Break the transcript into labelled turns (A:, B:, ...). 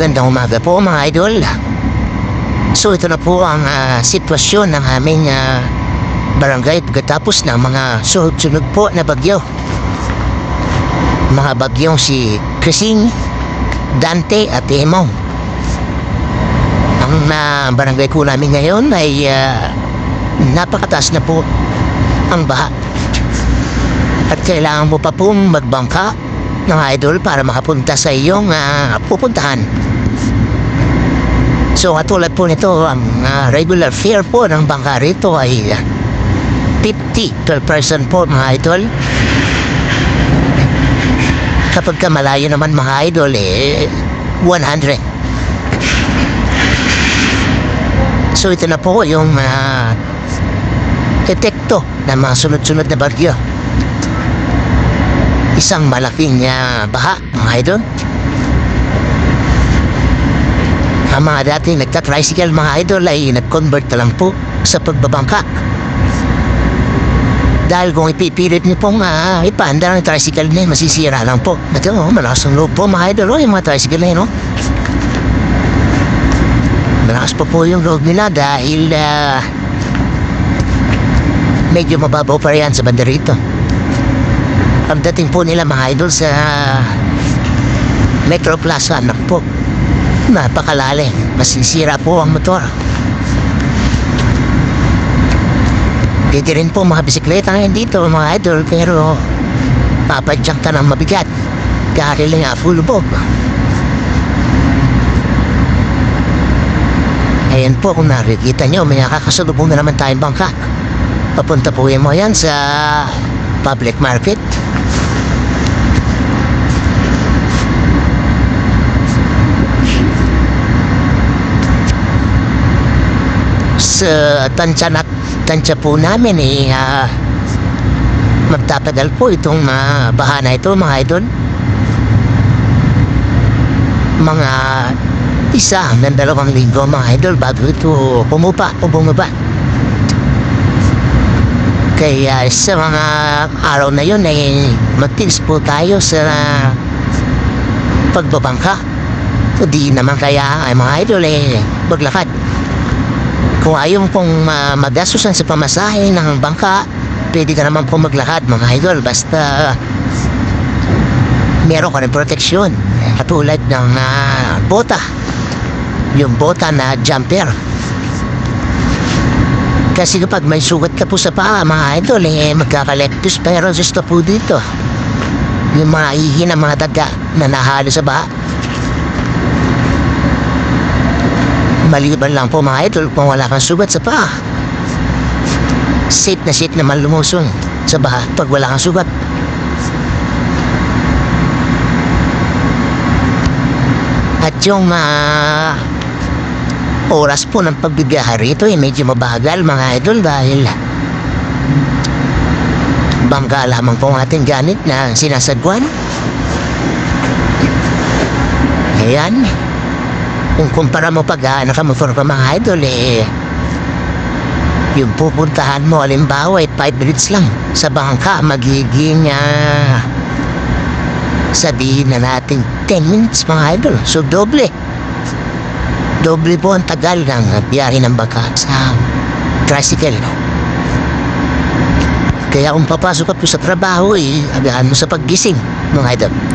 A: Magandang umaga po mga idol. So ito na po ang ah, sitwasyon ng aming ah, barangay pagkatapos ng mga sunod-sunod po na bagyo. Mga bagyong si Krising, Dante at Emong. Ang ah, barangay po namin ngayon ay ah, napakataas na po ang baha. At kailangan mo pa pong magbangka mga idol para makapunta sa iyong ah, pupuntahan. So katulad po nito, ang ah, regular fare po ng bangka rito ay ah, 50 per person po mga idol. Kapag ka malayo naman mga idol, eh, 100. So ito na po yung ah, epekto ng mga sunod-sunod na bagyo isang malaking ah, baha, mga idol. Ang mga dating nagta-tricycle, mga idol, ay nag-convert na lang po sa pagbabangka. Dahil kung ipipilit niyo pong uh, ipaanda ng tricycle na yun, masisira lang po. At yun, oh, malakas ang loob po, mga idol, oh, yung mga tricycle na yun, oh. Malakas pa po yung loob nila dahil ah, medyo mababaw pa yan sa banda rito. Pagdating po nila mga idol sa Metro Plaza, anak po, napakalalim. Masisira po ang motor. Pwede rin po mga bisikleta ngayon dito mga idol, pero papadyak ka ng mabigat. Dahil nga full bob. Ayan po kung nakikita nyo, may nakakasalubong na naman tayong bangka. Papunta po yan mo yan sa public market. Sa tansya na tansya po namin eh ah, magtatagal po itong uh, bahana ito mga idol. Mga isa hanggang dalawang linggo mga idol bago ito pumupa o bumaba. Kaya sa mga araw na yun ay magtiis po tayo sa pagbabangka. O di naman kaya ay mga idol eh maglakad kung ayaw pong uh, magdastusan sa pamasahe ng bangka, pwede ka naman pong maglakad mga idol. Basta meron ka ng proteksyon. Katulad ng uh, bota. Yung bota na jumper. Kasi kapag may sugat ka po sa paa, mga idol, eh, magkakaleptus pero gusto po dito. Yung mga ihi ng mga daga na nahalo sa baha. Maliban lang po mga idol kung wala kang sugat sa paa. Safe na safe naman lumusong sa baha pag wala kang sugat. At yung mga oras po ng pagbibiyahe rito ay medyo mabagal mga idol dahil bangga lamang po ang ating ganit na sinasagwan. Ayan. Kung kumpara mo pag uh, nakamotor ka mga idol eh, yung pupuntahan mo, alimbawa, ay 5 minutes lang. Sa bangka, magiging, ah, sabihin na natin, 10 minutes, mga idol. So, doble. Doble po ang tagal ng biyahe ng bangka sa tricycle. Kaya kung papasok ka po sa trabaho, eh, agahan mo sa paggising, mga idol.